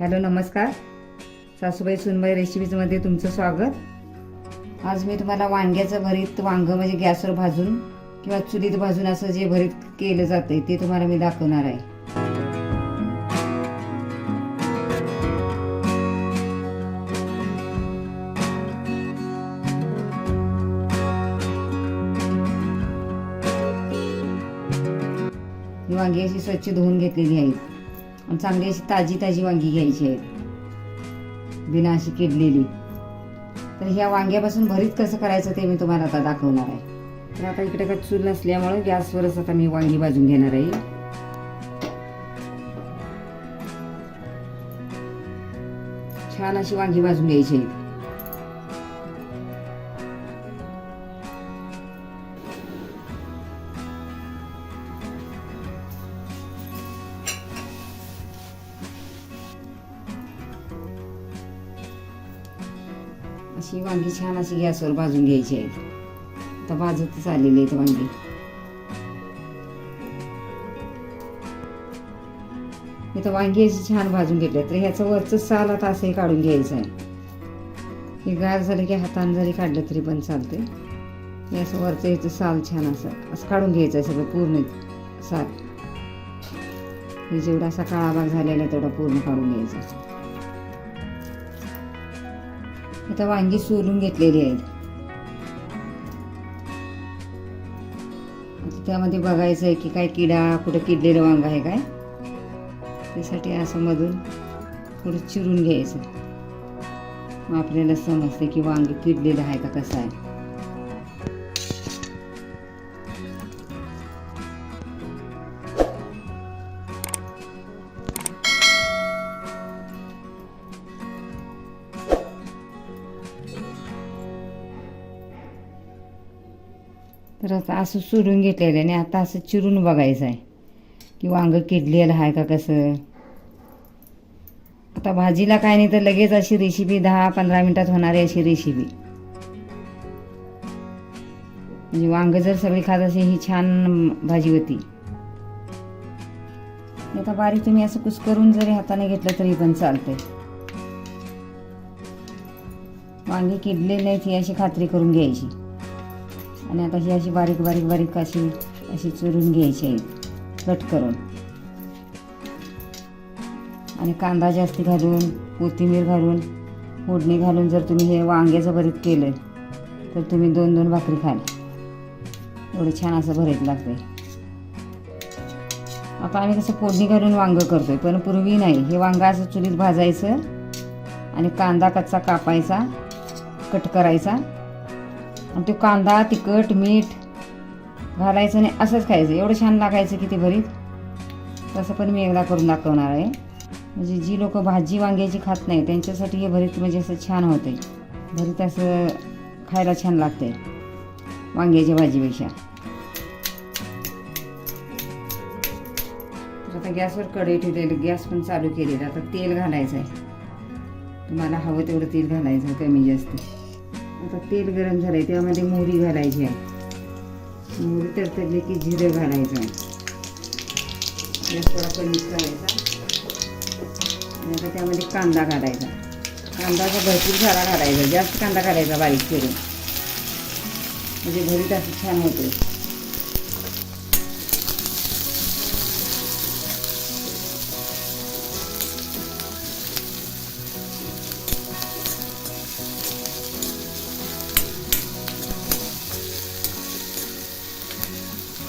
Hello नमस्कार. सासूबाई सुनबाई रेसिपीजमध्ये तुमचं स्वागत. आज मी तुम्हाला वांग्याचं भरीत वांगं म्हणजे गॅसवर भाजून किंवा चुलीत भाजून असं जे भरीत केलं जातं ते तुम्हाला मी दाखवणार आहे. वांगी अशी स्वच्छ धुवून घेतलेली आहेत चांगली अशी ताजी ताजी वांगी घ्यायची आहेत. बिना अशी किडलेली. तर ह्या वांग्यापासून भरीत कसं करायचं ते मी तुम्हाला आता दाखवणार आहे. तर आता इकडे का चूल नसल्यामुळे गॅसवरच आता मी वांगी भाजून घेणार आहे. छान अशी वांगी भाजून घ्यायची आहेत. अशी वांगी छान अशी गॅसवर भाजून घ्यायची आहेत आता भाजतच आलेली आहेत वांगी. इथं वांगी अशी छान भाजून घेतले तर ह्याचं वरचं साल आता असंही काढून घ्यायचं आहे. हे गार झालं की हातानं जरी काढलं तरी पण चालते हे असं वरचं ह्याचं साल छान असं असं काढून घ्यायचं आहे सगळं पूर्ण साल. हे जेवढा असा काळा भाग झालेला आहे तेवढा पूर्ण काढून घ्यायचा. आता वांगी सोलून घेतलेली आहेत. त्यामध्ये बघायचं आहे की काय किडा कुठं किडलेलं वांग आहे काय? त्यासाठी असं मधून थोडं चिरून घ्यायचं. मग आपल्याला समजते की वांग किडलेलं आहे का कसं आहे. तर आता असं सोडून घेतलेलं आहे आणि आता असं चिरून बघायचं आहे. की वांगं किडलेलं आहे का कसं? आता भाजीला काय नाही तर लगेच अशी रेसिपी दहा पंधरा मिनटात होणारी अशी रेसिपी म्हणजे वांग जर सगळी खात असे ही छान भाजी होती. आता बारीक तुम्ही असं कुस करून जरी हाताने घेतलं तरी पण चालतंय. वांगी किडले नाहीत ही अशी खात्री करून घ्यायची. आणि आता ही अशी बारीक बारीक बारीक अशी अशी चुरून घ्यायची आहे. कट करून. आणि कांदा जास्ती घालून कोथिंबीर घालून फोडणी घालून जर तुम्ही हे वांग्याचं भरीत केलं तर तुम्ही दोन दोन भाकरी खाल. एवढं छान असं भरीत लागते आता आम्ही कसं फोडणी घालून वांगं करतोय पण पूर्वी नाही. हे वांगं असं चुलीत भाजायचं आणि कांदा कच्चा कापायचा कट करायचा. आणि तो कांदा तिखट मीठ घालायचं आणि असंच खायचं. एवढं छान लागायचं की ते भरीत. तसं पण मी एकदा करून दाखवणार आहे. म्हणजे जी लोक भाजी वांग्याची खात नाही त्यांच्यासाठी हे भरीत म्हणजे असं छान होते भरीत असं खायला छान लागते वांग्याच्या भाजीपेक्षा. आता गॅसवर कढई ठेवलेली गॅस पण चालू केलेला. आता तेल घालायचं आहे तुम्हाला हवं तेवढं तेल घालायचं कमी जास्त. आता तेल गरम झालंय त्यामध्ये मोहरी घालायची आहे. मोहरी तडतडली की जिरं घालायचं आहे. थोडा कमी करायचा आणि आता त्यामध्ये कांदा घालायचा. कांदाचा भरपूर सारा घालायचा. जास्त कांदा घालायचा बारीक करून म्हणजे भरीत असं छान होते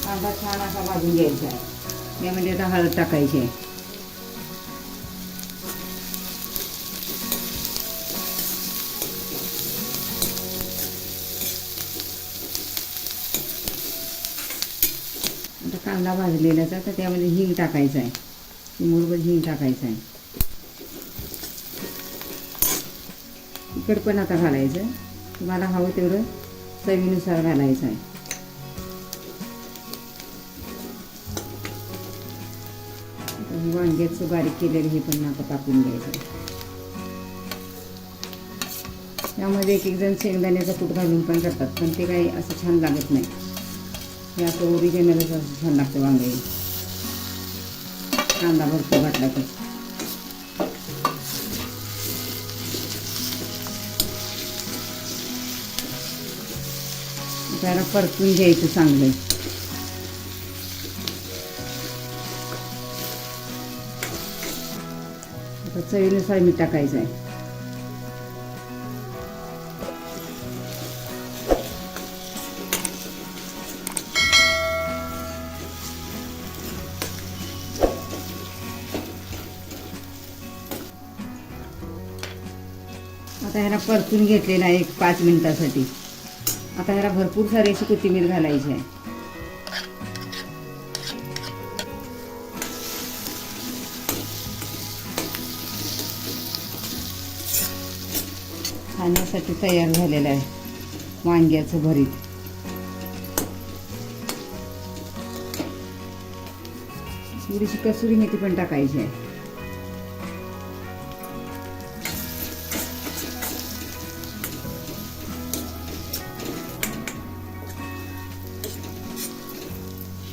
कांदा छान असा भाजून घ्यायचा आहे. यामध्ये म्हणजे आता हळद टाकायची आहे. आता कांदा भाजलेलाच तर त्यामध्ये हिंग टाकायचं आहे. मुरभर हिंग टाकायचं आहे. तिखट पण आता घालायचं तुम्हाला हवं तेवढं चवीनुसार घालायचं आहे. वांग्याचं बारीक केलेलं हे पण आता टाकून घ्यायचं. त्यामध्ये एक एक जण शेंगदाण्याचा कूट घालून पण करतात पण ते काही असं छान लागत नाही. हे असं ओरिजिनलच असं छान लागतं वांगे. कांदा भरतो घातला तर. त्याला परतून घ्यायचं चांगलं. आता चवीनुसार मीठ टाकायचं आहे आता ह्याला परतून घेतलेला आहे एक पाच मिनिटासाठी. आता ह्याला भरपूर सारी अशी कोथिंबीर घालायची आहे. खाण्यासाठी तयार झालेलं आहे. वांग्याचं भरीत. थोडीशी कसुरी मेथी पण टाकायची आहे.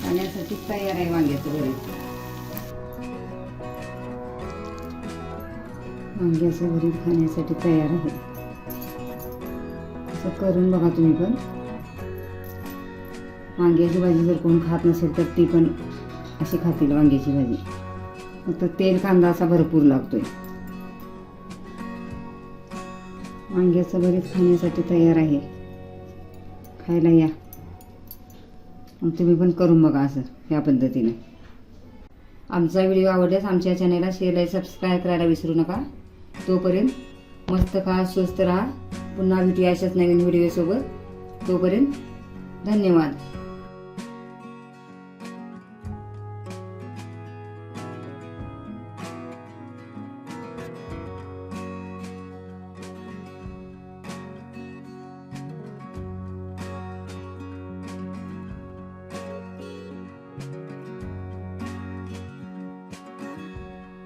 खाण्यासाठी तयार आहे वांग्याचं भरीत. वांग्याचं भरीत खाण्यासाठी तयार आहे. असं करून बघा तुम्ही पण. वांग्याची भाजी जर कोण खात नसेल तर ती पण अशी खातील वांग्याची भाजी. फक्त तेल कांदा असा भरपूर लागतोय. वांग्याचं बरीच खाण्यासाठी तयार आहे. खायला या. मग तुम्ही पण करून बघा असं ह्या पद्धतीने. आमचा व्हिडिओ आवडल्यास आमच्या चॅनलला शेअर आणि सबस्क्राईब करायला विसरू नका. तोपर्यंत मस्त खा स्वस्त राहा. पुन्हा भेटूया अशाच नवीन व्हिडिओसोबत तोपर्यंत धन्यवाद.